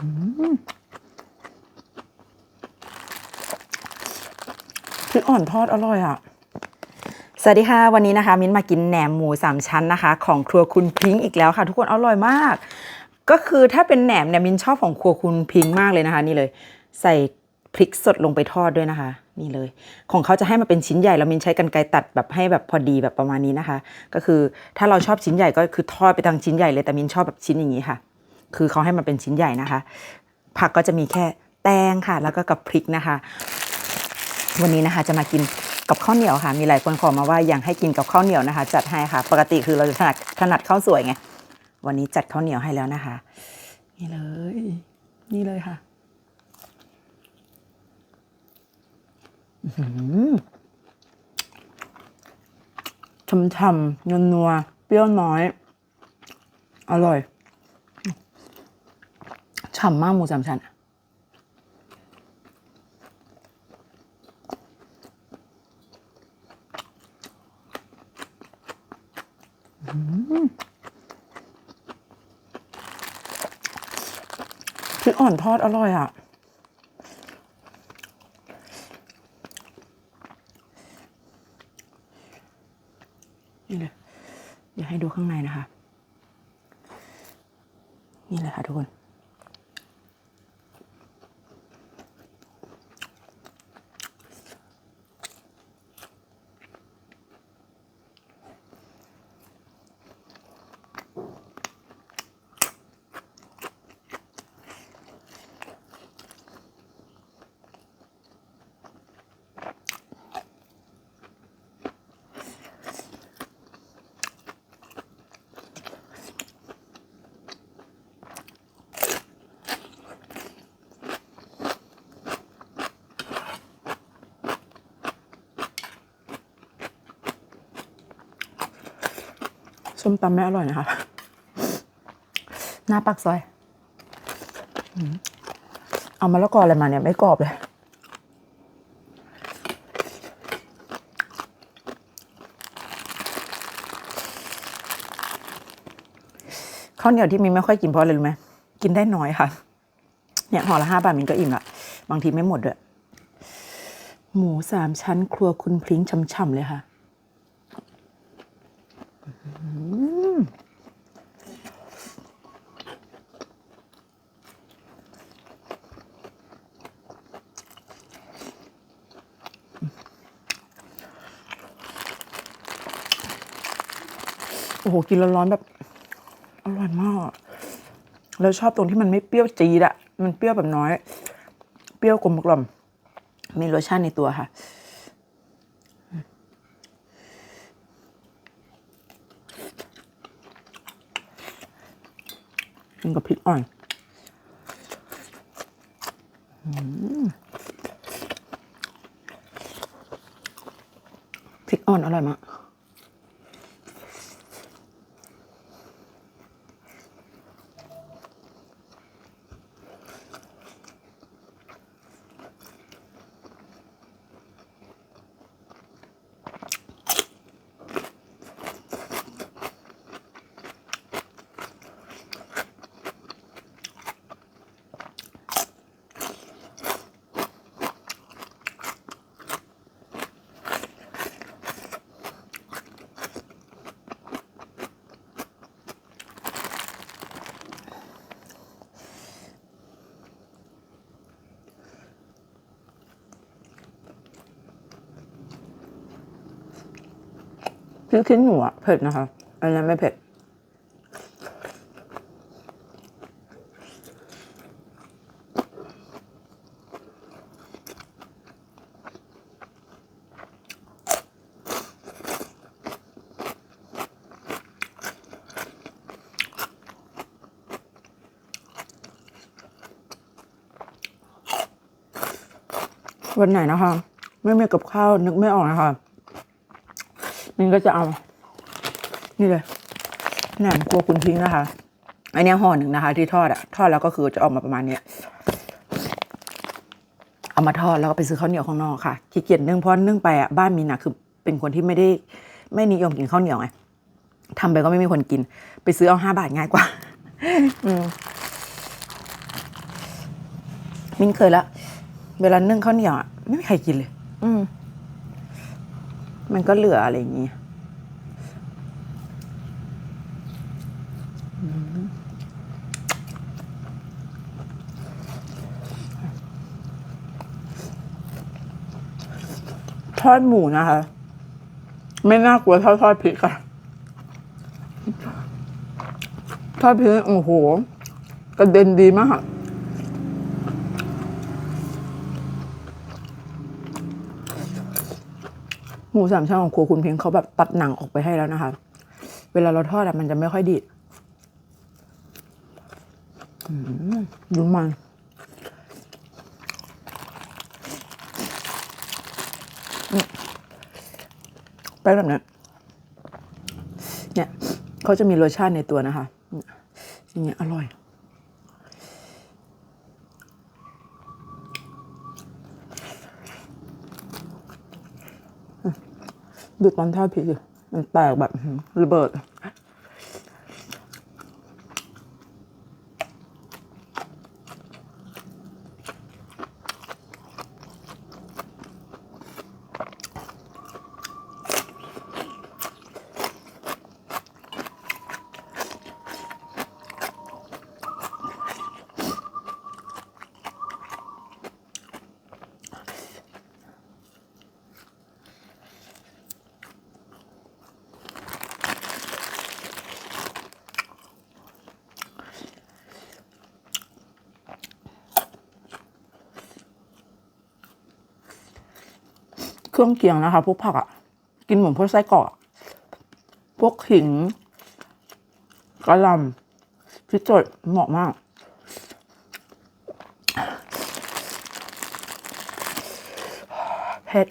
พริกอ่อนทอดอร่อยอะ สวัสดีค่ะ วันนี้นะคะ มิ้นมากินแหนมหมูสามชั้นนะคะ ของครัวคุณพิงค์อีกแล้วค่ะ ทุกคนอร่อยมาก ก็คือถ้าเป็นแหนมเนี่ยมิ้นชอบของครัวคุณพิงค์มากเลยนะคะ นี่เลย ใส่พริกสดลงไปทอดด้วยนะคะ นี่เลย ของเขาจะให้มาเป็นชิ้นใหญ่แล้วมิ้นใช้กันไกรตัดแบบให้แบบพอดีแบบประมาณนี้นะคะ ก็คือถ้าเราชอบชิ้นใหญ่ก็คือทอดไปทางชิ้นใหญ่เลยแต่มิ้นชอบแบบชิ้นอย่างนี้ค่ะ คือเขาให้มาเป็นชิ้นใหญ่นะคะ ผักก็จะมีแค่แตงค่ะ แล้วก็กับพริกนะคะ วันนี้นะคะจะมากินกับข้าวเหนียวค่ะ มีหลายคนขอมาว่าอยากให้กินกับข้าวเหนียวนะคะ จัดให้ค่ะ ปกติคือเราจะถนัดถนัดข้าวสวยไงวันนี้จัดข้าวเหนียวให้แล้วนะคะ นี่เลย นี่เลยค่ะอื้อหือช่ำๆนัวๆเปรี้ยวน้อย อร่อย ฉ่ำมากหมูสามชั้นพริกอ่อนทอดอร่อยอะ นี่เลย เดี๋ยวให้ดูข้างในนะคะ นี่เลยค่ะทุกคน ส้มตำไม่อร่อยนะคะ หน้าปักซอย เอามะละกออะไรมาเนี่ย ไม่กรอบเลยข้าวเหนียวที่มินไม่ค่อยกินเพราะอะไรรู้ไหมกินได้น้อยค่ะ เนี่ยห่อละห้าบาทมินก็อิ่มละบางทีไม่หมดด้วย หมูสามชั้นครัวคุณพริ้งช่ำๆเลยค่ะ โอ้โห กินร้อนๆแบบ อร่อยมาก แล้วชอบตรงที่มันไม่เปรี้ยวจี๊ดอะมันเปรี้ยวแบบน้อย เปรี้ยวกลมกล่อม มีรสชาติในตัวค่ะ นกับพริกอ่อนพริกอ่อนอร่อยมาก พริกขี้หนูอะเผ็ดนะคะ อันนั้นไม่เผ็ด วันไหนนะคะ ไม่มีกับข้าวนึกไม่ออกนะคะ นี่ก็จะเอา นี่เลยแหนมครัวคุณพิงนะคะ อันนี้ห่อหนึ่งนะคะ ที่ทอดอะทอดแล้วก็คือจะออกมาประมาณเนี้ยเอามาทอดแล้วก็ไปซื้อข้าวเหนียวข้างนอกค่ะขี้เกียจนึ่งเพราะนึ่งไปอะบ้านมินะคือเป็นคนที่ไม่ได้ไม่นิยมกินข้าวเหนียวไงทำไปก็ไม่มีคนกิน ไปซื้อเอาห้าบาทง่ายกว่า อืมมินเคยละ เวลานึ่งข้าวเหนียวอะไม่มีใครกินเลย อืม มันก็เหลืออะไรอย่างงี้อืมทอดหมูนะคะ ไม่น่ากลัวเท่าทอดพริกค่ะทอดพริกโอ้โหกระเด็นดีมาก หมูสามชั้นของครัวคุณเพียงเขาแบบตัดหนังออกไปให้แล้วนะคะ เวลาเราทอดอะมันจะไม่ค่อยดีดอืมดูมันแป้งแบบนี้เนี่ยเขาจะมีรสชาติในตัวนะคะนี่ยอย่างเงี้ยอร่อย ดูตอนท่าพีมันแตกแบบระเบิด เครื่องเคียงนะคะ พวกผักอะ่ะ กินเหมือนพวกไส้กรอกพวกขิงกระลำพริกสดเหมาะมาก เผ็ด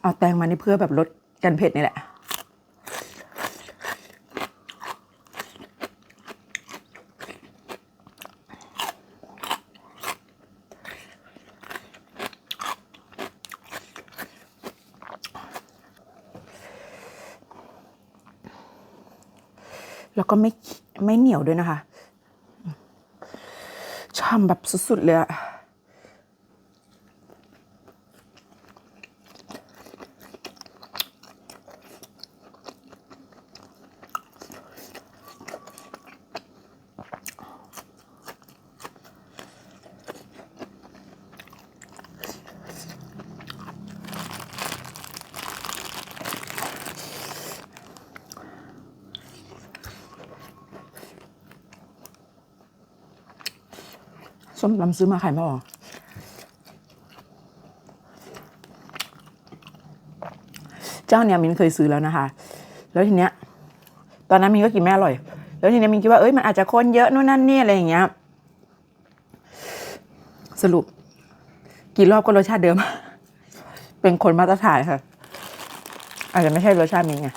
เอาแตงมานี่เพื่อแบบลดกันเผ็ดนี่แหละ แล้วก็ไม่ไม่เหนียวด้วยนะคะช่ำแบบสุดๆเลยอะ ส้มตำซื้อมาขายไม่ออกเจ้าเนี่ยมินเคยซื้อแล้วนะคะ แล้วทีเนี้ย ตอนนั้นมินก็กินไม่อร่อย แล้วทีเนี้ยมินคิดว่าเอ้ยมันอาจจะคนเยอะนู่นนั่นนี่อะไรอย่างเงี้ย สรุปกี่รอบก็รสชาติเดิม เป็นคนมาตรฐานค่ะ อาจจะไม่ใช่รสชาติมินไง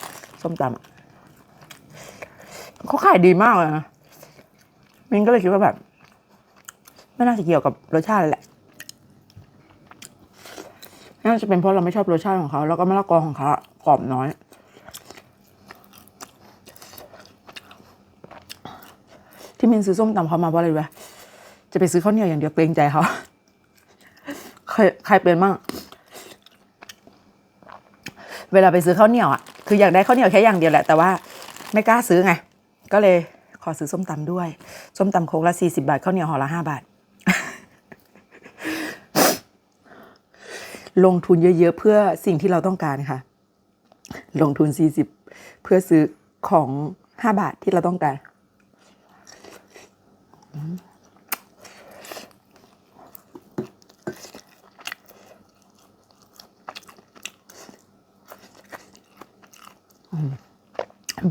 ส้มตำเขาขายดีมากเลยนะมินก็เลยคิดว่าแบบ ไม่น่าจะเกี่ยวกับรสชาติแหละน่าจะเป็นเพราะเราไม่ชอบรสชาติของเขา แล้วก็มะละกอของเขากรอบน้อย ที่มินซื้อส้มตำเขามาเพราะอะไรรู้ไหมจะไปซื้อข้าวเหนียวอย่างเดียวเกรงใจเขาใครใครเป็นมั่งเวลาไปซื้อข้าวเหนียวอะคืออยากได้ข้าวเหนียวแค่อย่างเดียวแหละแต่ว่าไม่กล้าซื้อไง ก็เลยขอซื้อส้มตำด้วย ส้มตำโคกละสี่สิบาทข้าวเหนียวห่อละห้าบาท ลงทุนเยอะๆ เพื่อสิ่งที่เราต้องการค่ะ ลงทุน 40 เพื่อซื้อของ 5 บาทที่เราต้องการ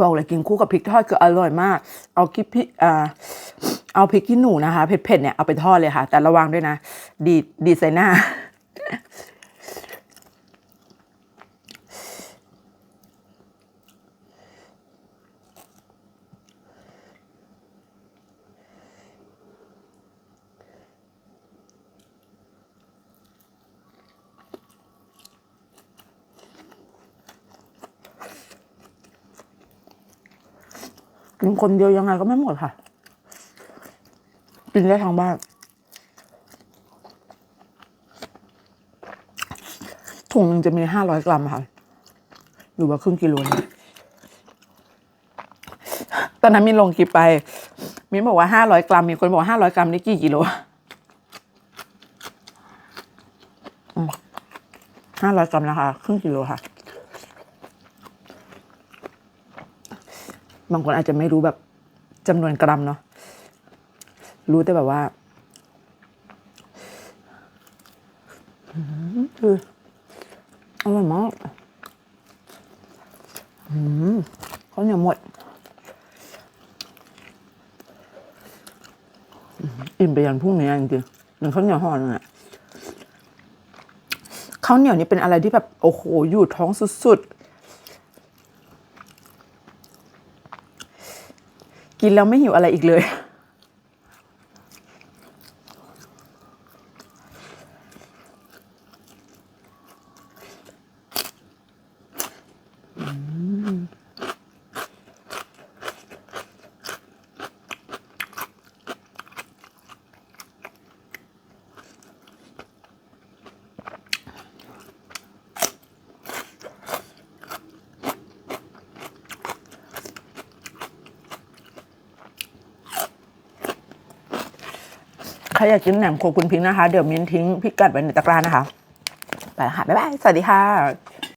บอกเลยกินคู่กับพริกทอดคืออร่อยมาก เอาคิพริกอ่าเอาพริกขี้หนูนะคะ เผ็ดๆเนี่ยเอาไปทอดเลยค่ะ แต่ระวังด้วยนะ ดีดดีดใส่หน้า กินคนเดียวยังไงก็ไม่หมดค่ะ กินได้ทั้งบ้าน ถุงหนึ่งจะมีห้าร้อยกรัมค่ะ หรือว่าครึ่งกิโลนี่ตอนนั้นมินลงคลิปไปมินบอกว่าห้าร้อยกรัม มีคนบอกห้าร้อยกรัมนี่กี่กิโลห้าร้อยกรัมนะคะ ครึ่งกิโลค่ะ บางคนอาจจะไม่รู้แบบจำนวนกรัมเนาะรู้แต่แบบว่าอืมคืออร่อยมากอืมข้าวเหนียวหมดอืมอิ่มไปยันพรุ่งนี้จริงๆหนึ่งข้าวเหนียวห่อนึงอะข้าวเหนียวนี่เป็นอะไรที่แบบ โอ้โห อยู่ท้องสุดๆ กินแล้วไม่หิวอะไรอีกเลย ครอยากกินแหนมโคคุณพิงค์นะคะ เดี๋ยวมิ้นทิ้งพิกัดไว้ในตะกร้านะคะ ไปค่ะ บ๊ายบาย สวัสดีค่ะ